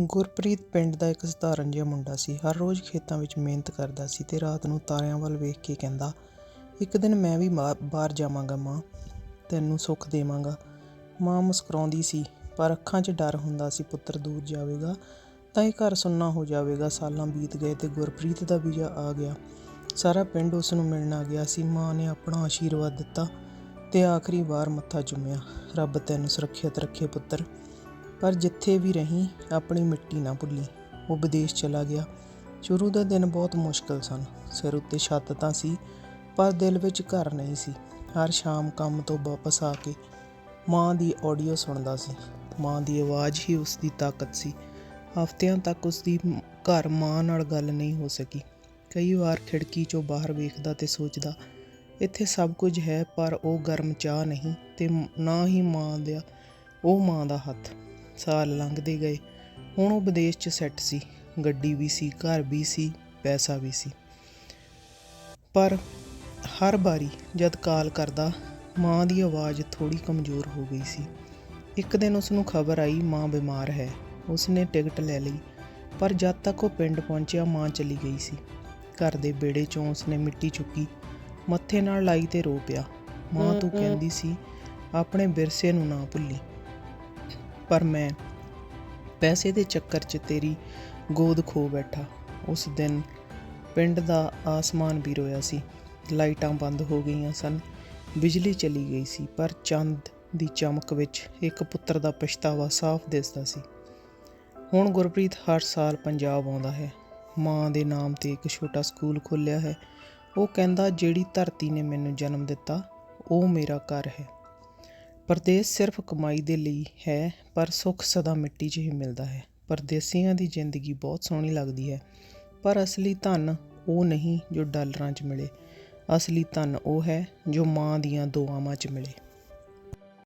ਗੁਰਪ੍ਰੀਤ ਪਿੰਡ ਦਾ ਇੱਕ ਸਧਾਰਨ ਜਿਹਾ ਮੁੰਡਾ ਸੀ। ਹਰ ਰੋਜ਼ ਖੇਤਾਂ ਵਿੱਚ ਮਿਹਨਤ ਕਰਦਾ ਸੀ ਤੇ ਰਾਤ ਨੂੰ ਤਾਰਿਆਂ ਵੱਲ ਵੇਖ ਕੇ ਕਹਿੰਦਾ, ਇੱਕ ਦਿਨ ਮੈਂ ਵੀ ਮਾ, ਬਾਹਰ ਜਾਵਾਂਗਾ ਮਾਂ, ਤੈਨੂੰ ਸੁੱਖ ਦੇਵਾਂਗਾ। ਮਾਂ ਮੁਸਕਰਾਉਂਦੀ ਸੀ, ਪਰ ਅੱਖਾਂ 'ਚ ਡਰ ਹੁੰਦਾ ਸੀ, ਪੁੱਤਰ ਦੂਰ ਜਾਵੇਗਾ ਤਾਂ ਇਹ ਘਰ ਸੁੰਨਾ ਹੋ ਜਾਵੇਗਾ। ਸਾਲਾਂ ਬੀਤ ਗਏ ਤੇ ਗੁਰਪ੍ਰੀਤ ਦਾ ਵੀਜ਼ਾ ਆ ਗਿਆ। ਸਾਰਾ ਪਿੰਡ ਉਸ ਨੂੰ ਮਿਲਣ ਆ ਗਿਆ ਸੀ। ਮਾਂ ਨੇ ਆਪਣਾ ਆਸ਼ੀਰਵਾਦ ਦਿੱਤਾ ਤੇ ਆਖਰੀ ਵਾਰ ਮੱਥਾ ਚੁੰਮਿਆ। ਰੱਬ ਤੈਨੂੰ ਸੁਰੱਖਿਅਤ ਰੱਖੇ ਪੁੱਤਰ। ਪਰ ਜਿੱਥੇ ਵੀ ਰਹੀ, ਆਪਣੀ ਮਿੱਟੀ ਨਾ ਭੁੱਲੀ। ਉਹ ਵਿਦੇਸ਼ ਚਲਾ ਗਿਆ। ਸ਼ੁਰੂ ਦੇ ਦਿਨ ਬਹੁਤ ਮੁਸ਼ਕਲ ਸਨ। ਸਿਰ ਉੱਤੇ ਛੱਤ ਤਾਂ ਸੀ, ਪਰ ਦਿਲ ਵਿੱਚ ਘਰ ਨਹੀਂ ਸੀ। ਹਰ ਸ਼ਾਮ ਕੰਮ ਤੋਂ ਵਾਪਸ ਆ ਕੇ ਮਾਂ ਦੀ ਆਡੀਓ ਸੁਣਦਾ ਸੀ। ਮਾਂ ਦੀ ਆਵਾਜ਼ ਹੀ ਉਸ ਦੀ ਤਾਕਤ ਸੀ। ਹਫ਼ਤਿਆਂ ਤੱਕ ਉਸ ਦੀ ਘਰ ਮਾਂ ਨਾਲ ਗੱਲ ਨਹੀਂ ਹੋ ਸਕੀ। ਕਈ ਵਾਰ ਖਿੜਕੀ 'ਚੋਂ ਬਾਹਰ ਵੇਖਦਾ ਤੇ ਸੋਚਦਾ, ਇੱਥੇ ਸਭ ਕੁਝ ਹੈ, ਪਰ ਉਹ ਗਰਮ ਚਾਹ ਨਹੀਂ ਤੇ ਨਾ ਹੀ ਮਾਂ ਦਾ, ਉਹ ਮਾਂ ਦਾ ਹੱਥ। ਸਾਲ ਲੰਘਦੇ ਗਏ। ਹੁਣ ਉਹ ਵਿਦੇਸ਼ 'ਚ ਸੈੱਟ ਸੀ। ਗੱਡੀ ਵੀ ਸੀ ਘਰ ਵੀ ਸੀ ਪੈਸਾ ਵੀ ਸੀ। ਪਰ ਹਰ ਵਾਰੀ ਜਦ ਕਾਲ ਕਰਦਾ ਮਾਂ ਦੀ ਆਵਾਜ਼ ਥੋੜੀ ਕਮਜ਼ੋਰ ਹੋ ਗਈ ਸੀ। ਇੱਕ ਦਿਨ ਉਸ ਨੂੰ ਖਬਰ ਆਈ ਮਾਂ ਬਿਮਾਰ ਹੈ। ਉਸ ਨੇ ਟਿਕਟ ਲੈ ਲਈ ਪਰ ਜਦ ਤੱਕ ਉਹ ਪਿੰਡ ਪਹੁੰਚਿਆ ਮਾਂ ਚਲੀ ਗਈ ਸੀ। ਘਰ ਦੇ ਬੇੜੇ 'ਚੋਂ ਉਸ ਨੇ ਮਿੱਟੀ ਚੁੱਕੀ ਮੱਥੇ ਨਾਲ ਲਾਈ ਤੇ ਰੋ ਪਿਆ। ਮਾਂ ਤੂੰ ਕਹਿੰਦੀ ਸੀ ਆਪਣੇ ਵਿਰਸੇ ਨੂੰ ਨਾ ਭੁੱਲੀ। ਪਰ ਮੈਂ ਪੈਸੇ ਦੇ ਚੱਕਰ 'ਚ ਤੇਰੀ ਗੋਦ ਖੋ ਬੈਠਾ। ਉਸ ਦਿਨ ਪਿੰਡ ਦਾ ਆਸਮਾਨ ਵੀ ਰੋਇਆ ਸੀ। ਲਾਈਟਾਂ ਬੰਦ ਹੋ ਗਈਆਂ ਸਨ। ਬਿਜਲੀ ਚਲੀ ਗਈ ਸੀ, ਪਰ ਚੰਦ ਦੀ ਚਮਕ ਵਿੱਚ ਇੱਕ ਪੁੱਤਰ ਦਾ ਪਛਤਾਵਾ ਸਾਫ਼ ਦਿਸਦਾ ਸੀ। ਹੁਣ ਗੁਰਪ੍ਰੀਤ ਹਰ ਸਾਲ ਪੰਜਾਬ ਆਉਂਦਾ ਹੈ। ਮਾਂ ਦੇ ਨਾਮ ਤੇ ਇੱਕ ਛੋਟਾ ਸਕੂਲ ਖੋਲ੍ਹਿਆ ਹੈ। ਉਹ ਕਹਿੰਦਾ, ਜਿਹੜੀ ਧਰਤੀ ਨੇ ਮੈਨੂੰ ਜਨਮ ਦਿੱਤਾ, ਉਹ ਮੇਰਾ ਘਰ ਹੈ। ਪਰਦੇਸ ਸਿਰਫ ਕਮਾਈ ਦੇ ਲਈ ਹੈ, ਪਰ ਸੁੱਖ ਸਦਾ ਮਿੱਟੀ 'ਚ ਹੀ ਮਿਲਦਾ ਹੈ। ਪਰਦੇਸੀਆਂ ਦੀ ਜ਼ਿੰਦਗੀ ਬਹੁਤ ਸੋਹਣੀ ਲੱਗਦੀ ਹੈ, ਪਰ ਅਸਲੀ ਧਨ ਉਹ ਨਹੀਂ ਜੋ ਡਾਲਰਾਂ 'ਚ ਮਿਲੇ। ਅਸਲੀ ਧਨ ਉਹ ਹੈ ਜੋ ਮਾਂ ਦੀਆਂ ਦੁਆਵਾਂ 'ਚ ਮਿਲੇ।